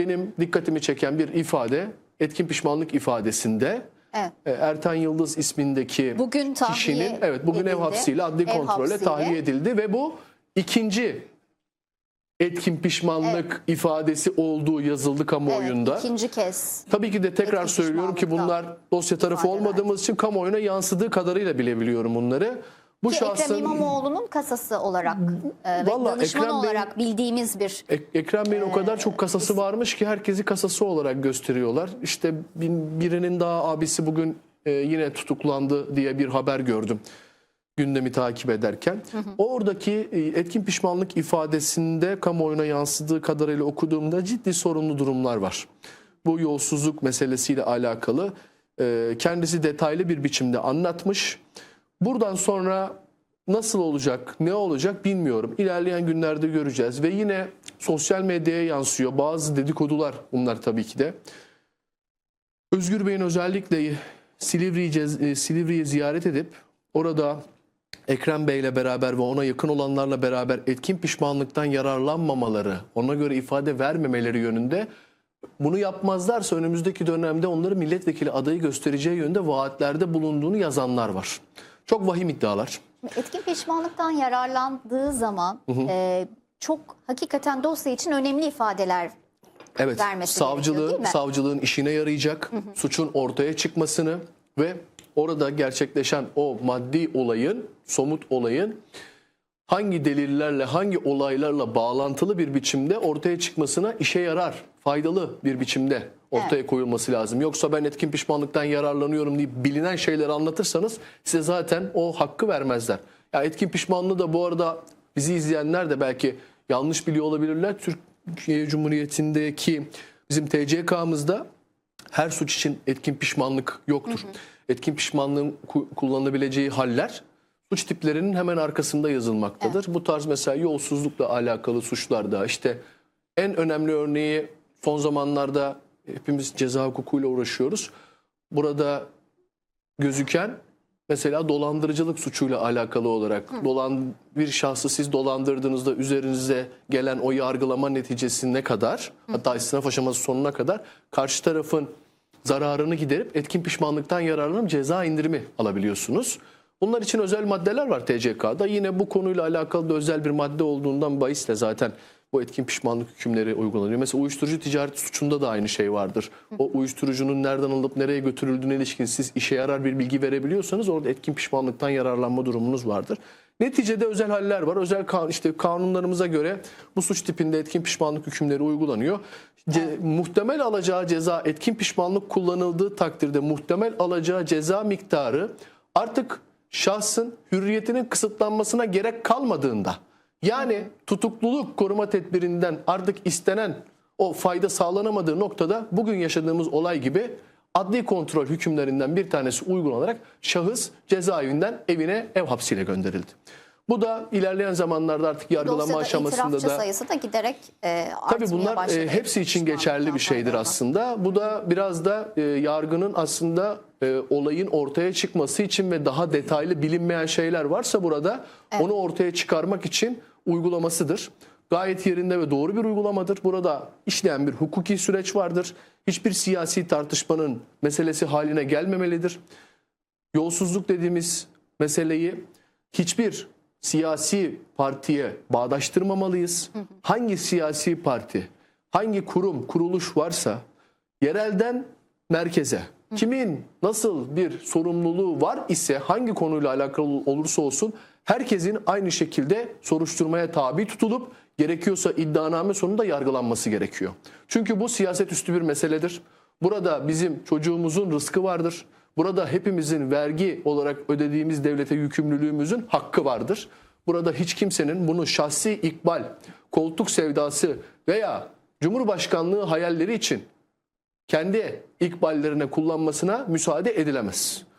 benim dikkatimi çeken bir ifade etkin pişmanlık ifadesinde Evet. e, Ertan Yıldız ismindeki Bugün kişinin evet bugün ev edildi. hapsiyle adli Ev kontrole hapsiyle. tahliye edildi ve bu ikinci etkin pişmanlık ifadesi olduğu yazıldı kamuoyunda. Evet, ikinci kez. Tabii ki de tekrar Etkin söylüyorum ki bunlar dosya tarafı olmadığımız için kamuoyuna yansıdığı kadarıyla bilebiliyorum bunları. Bu Ki Ekrem şahsın İmamoğlu'nun kasası olarak e, ve danışman Ekrem Bey- olarak bildiğimiz bir Ek- Ekrem Bey'in o Ee, kadar çok kasası varmış ki herkesi kasası olarak gösteriyorlar. İşte bir- birinin daha abisi bugün e, yine tutuklandı diye bir haber gördüm gündemi takip ederken. Oradaki e, etkin pişmanlık ifadesinde kamuoyuna yansıdığı kadarıyla okuduğumda ciddi sorunlu durumlar var. Bu yolsuzluk meselesiyle alakalı e, kendisi detaylı bir biçimde anlatmış. Buradan sonra nasıl olacak, ne olacak bilmiyorum. İlerleyen günlerde göreceğiz ve yine sosyal medyaya yansıyor. Bazı dedikodular bunlar tabii ki de. Özgür Bey'in özellikle Silivri'yi cez- e, Silivri'yi ziyaret edip orada Ekrem Bey'le beraber ve ona yakın olanlarla beraber etkin pişmanlıktan yararlanmamaları, ona göre ifade vermemeleri yönünde bunu yapmazlarsa önümüzdeki dönemde onları milletvekili adayı göstereceği yönde vaatlerde bulunduğunu yazanlar var. Çok vahim iddialar. etkin pişmanlıktan yararlandığı zaman e, çok hakikaten dosya için önemli ifadeler Evet, vermesi gerekiyor, savcılığı, değil mi? savcılığın işine yarayacak, suçun ortaya çıkmasını ve orada gerçekleşen o maddi olayın, somut olayın hangi delillerle, hangi olaylarla bağlantılı bir biçimde ortaya çıkmasına işe yarar, faydalı bir biçimde ortaya koyulması lazım. Yoksa ben etkin pişmanlıktan yararlanıyorum deyip bilinen şeyleri anlatırsanız size zaten o hakkı vermezler. Ya etkin pişmanlığı da bu arada bizi izleyenler de belki yanlış biliyor olabilirler. Türkiye Cumhuriyeti'ndeki bizim TCK'mızda her suç için etkin pişmanlık yoktur. Etkin pişmanlığın ku- kullanılabileceği haller suç tiplerinin hemen arkasında yazılmaktadır. Bu tarz mesela yolsuzlukla alakalı suçlarda işte en önemli örneği son zamanlarda hepimiz ceza hukukuyla uğraşıyoruz. Burada gözüken mesela dolandırıcılık suçuyla alakalı olarak dolan bir şahsı siz dolandırdığınızda üzerinize gelen o yargılama neticesine kadar hatta istinaf aşaması sonuna kadar karşı tarafın zararını giderip etkin pişmanlıktan yararlanıp ceza indirimi alabiliyorsunuz. Bunlar için özel maddeler var TCK'da. Yine bu konuyla alakalı da özel bir madde olduğundan bahisle zaten bu etkin pişmanlık hükümleri uygulanıyor. Mesela uyuşturucu ticareti suçunda da aynı şey vardır. O uyuşturucunun nereden alınıp nereye götürüldüğüne ilişkin siz işe yarar bir bilgi verebiliyorsanız orada etkin pişmanlıktan yararlanma durumunuz vardır. Neticede özel haller var. Özel kan, işte kanunlarımıza göre bu suç tipinde etkin pişmanlık hükümleri uygulanıyor. Ce- muhtemel alacağı ceza etkin pişmanlık kullanıldığı takdirde muhtemel alacağı ceza miktarı artık şahsın hürriyetinin kısıtlanmasına gerek kalmadığında yani tutukluluk koruma tedbirinden artık istenen o fayda sağlanamadığı noktada bugün yaşadığımız olay gibi adli kontrol hükümlerinden bir tanesi uygulanarak şahıs cezaevinden evine ev hapsiyle gönderildi. Bu da ilerleyen zamanlarda artık yargılama dosyada aşamasında da sayısı da giderek e, artmaya Tabii bunlar e, hepsi için geçerli bir şeydir aslında. Bu da biraz da e, yargının aslında e, olayın ortaya çıkması için ve daha detaylı bilinmeyen şeyler varsa burada onu ortaya çıkarmak için uygulamasıdır. Gayet yerinde ve doğru bir uygulamadır. Burada işleyen bir hukuki süreç vardır. Hiçbir siyasi tartışmanın meselesi haline gelmemelidir yolsuzluk dediğimiz meseleyi hiçbir siyasi partiye bağdaştırmamalıyız. Hangi siyasi parti, hangi kurum, kuruluş varsa yerelden merkeze kimin nasıl bir sorumluluğu var ise hangi konuyla alakalı olursa olsun herkesin aynı şekilde soruşturmaya tabi tutulup gerekiyorsa iddianame sonunda yargılanması gerekiyor. Çünkü bu siyaset üstü bir meseledir. Burada bizim çocuğumuzun rızkı vardır. Burada hepimizin vergi olarak ödediğimiz devlete yükümlülüğümüzün hakkı vardır. Burada hiç kimsenin bunu şahsi ikbal, koltuk sevdası veya Cumhurbaşkanlığı hayalleri için kendi ikballerine kullanmasına müsaade edilemez.